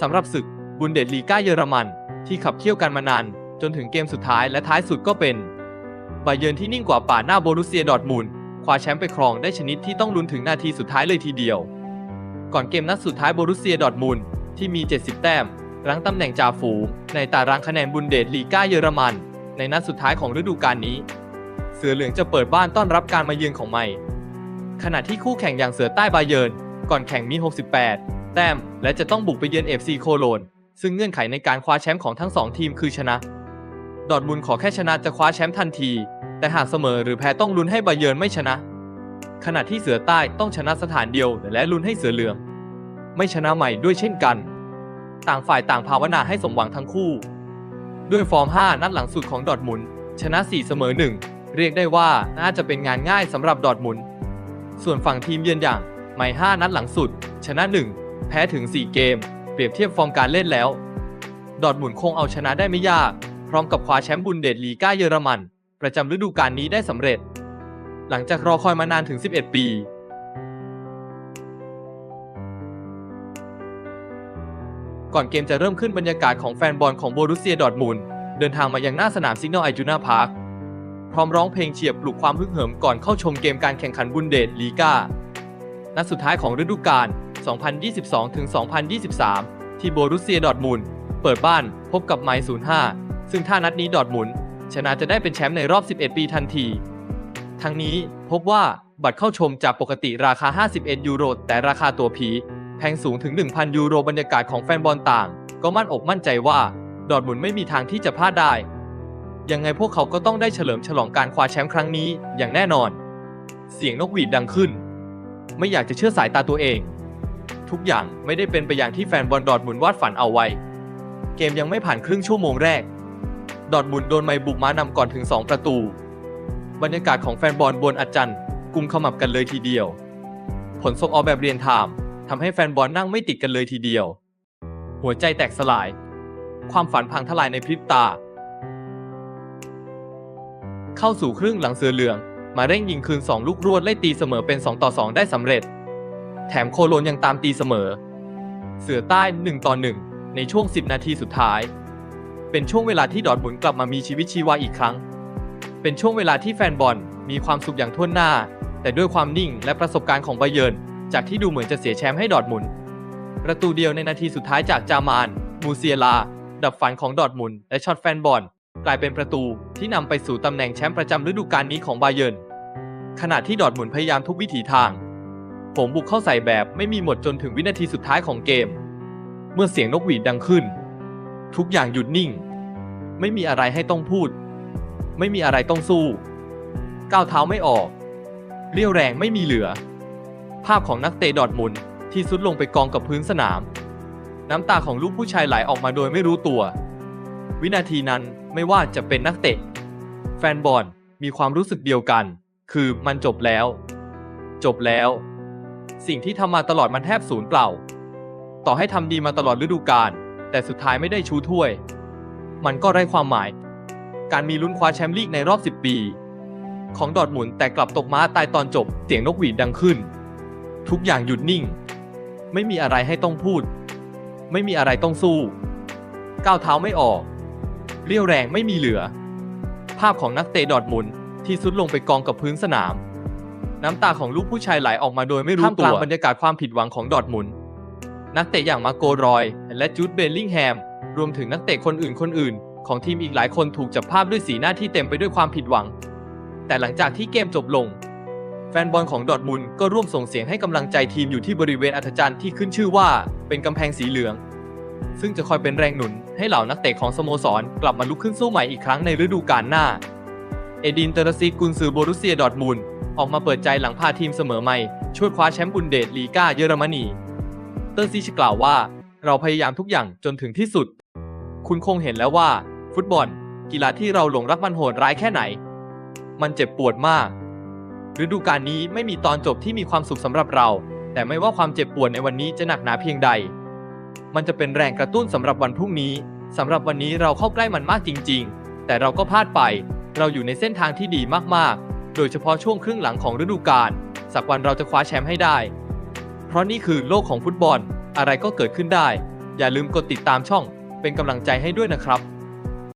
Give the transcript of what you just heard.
สำหรับศึกบุนเดสลีกาเยอรมัน ที่ขับเคี่ยวกันมานาน จนถึงเกมสุดท้ายและท้ายสุดก็เป็นบาเยิร์นที่นิ่งกว่าป่าหน้าโบรุสเซียดอร์ทมุนคว้าแชมป์ไปครองได้ชนิดที่ต้องลุ้นถึงนาทีสุดท้ายเลยทีเดียว ก่อนเกมนัดสุดท้ายโบรุสเซียดอร์ทมุนที่มี 70 แต้ม รั้งตำแหน่งจ่าฝูงในตารางคะแนนบุนเดสลีกาเยอรมัน ในนัดสุดท้ายของฤดูกาลนี้ เสือเหลืองจะเปิดบ้านต้อนรับการมาเยือนของใหม่ขณะที่คู่แข่งอย่างเสือใต้บาเยิร์นก่อนแข่งมี 68 แต้ม และจะต้องบุกไปเยือน FC โคโลน ซึ่งเงื่อนไขในการคว้าแชมป์ของทั้งสองทีมคือชนะ ดอร์ทมุนขอแค่ชนะจะคว้าแชมป์ทันที แต่หากเสมอหรือแพ้ต้องลุ้นให้บาเยิร์นไม่ชนะ ขณะที่เสือใต้ต้องชนะสถานเดียวและลุ้นให้เสือเหลือง ไม่ชนะใหม่ด้วยเช่นกัน ต่างฝ่ายต่างภาวนาให้สมหวังทั้งคู่ ด้วยฟอร์ม 5 นัดหลังสุดของดอร์ทมุนชนะ 4 เสมอ 1 เรียกได้ว่าน่าจะเป็นงานง่ายสำหรับดอร์ทมุน ส่วนฝั่งทีมเยือนอย่าง ไม5นัดหลังสุด ชนะ 1 แพ้ถึง 4 เกม เปรียบเทียบฟอร์มการเล่นแล้ว ดอร์ทมุนคงเอาชนะได้ไม่ยาก พร้อมกับคว้าแชมป์บุนเดสลีกาเยอรมัน ประจำฤดูกาลนี้ได้สำเร็จ หลังจากรอคอยมานานถึง 11 ปีก่อนเกมจะเริ่มขึ้นบรรยากาศของแฟนบอลของโบรุสเซียดอร์ทมุนเดินทางมายังหน้าสนามซิกนอลไอจูนาพาร์คพร้อมร้องเพลงเชียร์ปลุกความฮึกเหิมก่อนเข้าชมเกมการแข่งขันบุนเดสลีกานัดสุดท้ายของฤดูกาล 2022-2023 ที่โบรุสเซียดอร์ทมุนเปิดบ้านพบกับไมล์05 ซึ่งถ้านัดนี้ดอร์ทมุนชนะจะได้เป็นแชมป์ในรอบ 11 ปีทันที ทั้งนี้พบว่าบัตรเข้าชมจากปกติราคา 51 ยูโร แต่ราคาตัวผีแพงสูงถึง 1,000 ยูโรบรรยากาศของแฟนบอลต่าง ก็มั่นอกมั่นใจว่าดอร์ทมุนไม่มีทางที่จะพลาดได้ ยังไงพวกเขาก็ต้องได้เฉลิมฉลองการคว้าแชมป์ครั้งนี้อย่างแน่นอน เสียงนกหวีดดังขึ้น ไม่อยากจะเชื่อสายตาตัวเอง ทุกอย่างไม่ได้เป็นไปอย่างที่แฟนบอลดอร์ทมุนวาดฝันเอาไว้ เกมยังไม่ผ่านครึ่งชั่วโมงแรก ดอร์ทมุนโดนไมบุกมานำก่อนถึง 2 ประตู บรรยากาศของแฟนบอลบนอาจันกุมขมับกันเลยทีเดียว ผลส่งออกแบบเรียนไทม์ทำให้แฟนบอลนั่งไม่ติดกันเลยทีเดียว หัวใจแตกสลาย ความฝันพังทลายในพริบตา เข้าสู่ครึ่งหลังเสือเหลือง มาเร่งยิงคืน 2 ลูกรวดไล่ตีเสมอเป็น 2 ต่อ 2 ได้สำเร็จ แถมโคโลนยังตามตีเสมอ เสือใต้1ต่อ1ในช่วง 10 นาทีสุดท้าย เป็นช่วงเวลาที่ดอร์ทมุนกลับมามีชีวิตชีวาอีกครั้ง เป็นช่วงเวลาที่แฟนบอลมีความสุขอย่างท่วนหน้า แต่ด้วยความนิ่งและประสบการณ์ของไบเยิร์นจากที่ดูเหมือนจะเสียแชมป์ให้ดอร์ทมุน ประตูเดียวในนาทีสุดท้ายจากจามาน มูเซียลา ดับฝันของดอร์ทมุนและช็อตแฟนบอลกลายเป็นประตูที่นำไปสู่ตำแหน่งแชมป์ประจำฤดูกาลนี้ของไบเยิร์นขณะที่ดอร์ทมุนพยายามทุกวิถีทาง ผมบุกเข้าใส่แบบไม่มีหมดจนถึงวินาทีสุดท้ายของเกม เมื่อเสียงนกหวีดดังขึ้น ทุกอย่างหยุดนิ่ง ไม่มีอะไรให้ต้องพูด ไม่มีอะไรต้องสู้ ก้าวเท้าไม่ออก เรี่ยวแรงไม่มีเหลือ ภาพของนักเตะดอร์ทมุนที่สุดลงไปกองกับพื้นสนาม น้ำตาของลูกผู้ชายไหลออกมาโดยไม่รู้ตัว วินาทีนั้นไม่ว่าจะเป็นนักเตะ แฟนบอลมีความรู้สึกเดียวกัน คือมันจบแล้ว จบแล้ว สิ่งที่ทำมาตลอดมันแทบสูญเปล่า ต่อให้ทำดีมาตลอดฤดูกาลแต่สุดท้ายไม่ได้ชูถ้วย มันก็ไร้ความหมาย การมีลุ้นคว้าแชมป์ลีกในรอบ 10 ปี ของดอร์ทมุนแต่กลับตกม้าตายตอนจบ เสียงนกหวีดดังขึ้น ทุกอย่างหยุดนิ่ง ไม่มีอะไรให้ต้องพูด ไม่มีอะไรต้องสู้ ก้าวเท้าไม่ออก เรี่ยวแรงไม่มีเหลือ ภาพของนักเตะดอร์ทมุนที่สุดลงไปกองกับพื้นสนาม น้ำตาของลูกผู้ชายไหลออกมาโดยไม่รู้ตัวท่ามกลางบรรยากาศความผิดหวังของดอร์ทมุนด์นักเตะอย่างมาโกรอย และจูดเบลลิงแฮม รวมถึงนักเตะคนอื่นคนอื่น ของทีมอีกหลายคนถูกจับภาพด้วยสีหน้าที่เต็มไปด้วยความผิดหวัง แต่หลังจากที่เกมจบลง แฟนบอลของดอร์ทมุนด์ก็ร่วมส่งเสียงให้กำลังใจทีมอยู่ที่บริเวณอัธจันทร์ที่ขึ้นชื่อว่าเป็นกำแพงสีเหลือง ซึ่งจะคอยเป็นแรงหนุนให้เหล่านักเตะของสโมสรกลับมาลุกขึ้นสู้ใหม่อีกครั้งในฤดูกาลหน้า เอดินเตอร์ซิกกุนซือโบรุเซียดอร์ทมุนออกมาเปิดใจหลังพาทีมเสมอใหม่ช่วยคว้าแชมป์บุนเดสลีกาเยอรมนี เตอร์ซิชกล่าวว่า เราพยายามทุกอย่างจนถึงที่สุด คุณคงเห็นแล้วว่า ฟุตบอล กีฬาที่เราหลงรักมันโหดร้ายแค่ไหน มันเจ็บปวดมากฤดูกาลนี้ไม่มีตอนจบที่มีความสุขสำหรับเรา แต่ไม่ว่าความเจ็บปวดในวันนี้จะหนักหนาเพียงใด มันจะเป็นแรงกระตุ้นสำหรับวันพรุ่งนี้สำหรับวันนี้เราเข้าใกล้มันมากจริง ๆ แต่เราก็พลาดไป เราอยู่ในเส้นทางที่ดีมากๆ โดยเฉพาะช่วงครึ่งหลังของฤดูกาล สักวันเราจะคว้าแชมป์ให้ได้ เพราะนี่คือโลกของฟุตบอล อะไรก็เกิดขึ้นได้ อย่าลืมกดติดตามช่อง เป็นกำลังใจให้ด้วยนะครับ